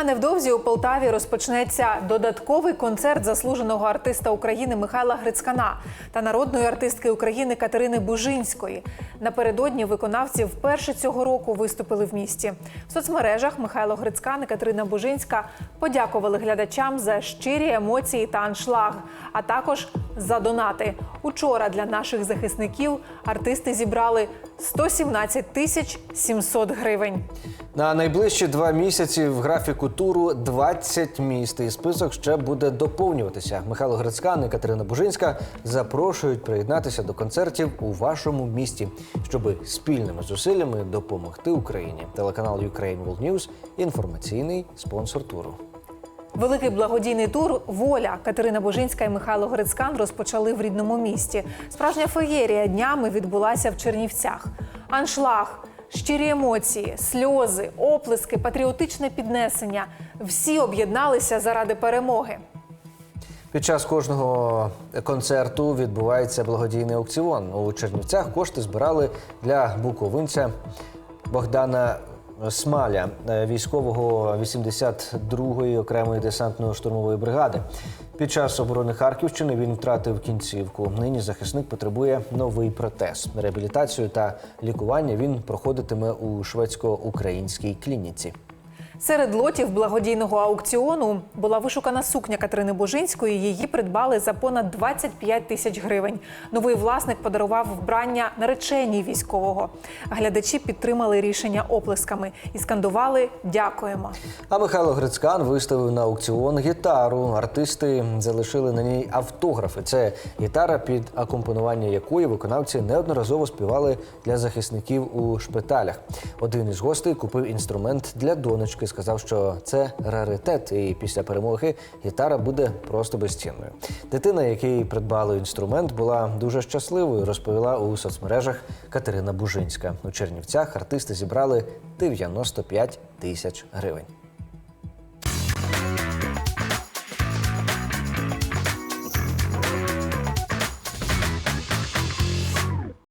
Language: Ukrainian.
А невдовзі у Полтаві розпочнеться додатковий концерт заслуженого артиста України Михайла Грицькана та народної артистки України Катерини Бужинської. Напередодні виконавці вперше цього року виступили в місті. В соцмережах Михайло Грицькан і Катерина Бужинська подякували глядачам за щирі емоції та аншлаг, а також за донати. Учора для наших захисників артисти зібрали 117 тисяч 700 гривень. На найближчі два місяці в графіку туру 20 міст. І список ще буде доповнюватися. Михайло Грицькан і Катерина Бужинська запрошують приєднатися до концертів у вашому місті, щоб спільними зусиллями допомогти Україні. Телеканал Ukraine World News – інформаційний спонсор туру. Великий благодійний тур Воля Катерина Божинська і Михайло Грицькан розпочали в рідному місті. Справжня феєрія днями відбулася в Чернівцях. Аншлаг, щирі емоції, сльози, оплески, патріотичне піднесення всі об'єдналися заради перемоги. Під час кожного концерту відбувається благодійний аукціон. У Чернівцях кошти збирали для буковинця Богдана Смаля, е, військового 82-ї окремої десантної штурмової бригади. Під час оборони Харківщини він втратив кінцівку. Нині захисник потребує новий протез. Реабілітацію та лікування він проходитиме у шведсько-українській клініці. Серед лотів благодійного аукціону була вишукана сукня Катерини Божинської. Її придбали за понад 25 тисяч гривень. Новий власник подарував вбрання нареченій військового. Глядачі підтримали рішення оплесками і скандували Дякуємо. А Михайло Грицькан виставив на аукціон гітару. Артисти залишили на ній автографи. Це гітара, під акомпонування якої виконавці неодноразово співали для захисників у шпиталях. Один із гостей купив інструмент для донечки. Сказав, що це раритет, і після перемоги гітара буде просто безцінною. Дитина, якій придбали інструмент, була дуже щасливою. Розповіла у соцмережах Катерина Бужинська. У Чернівцях артисти зібрали 95 тисяч гривень.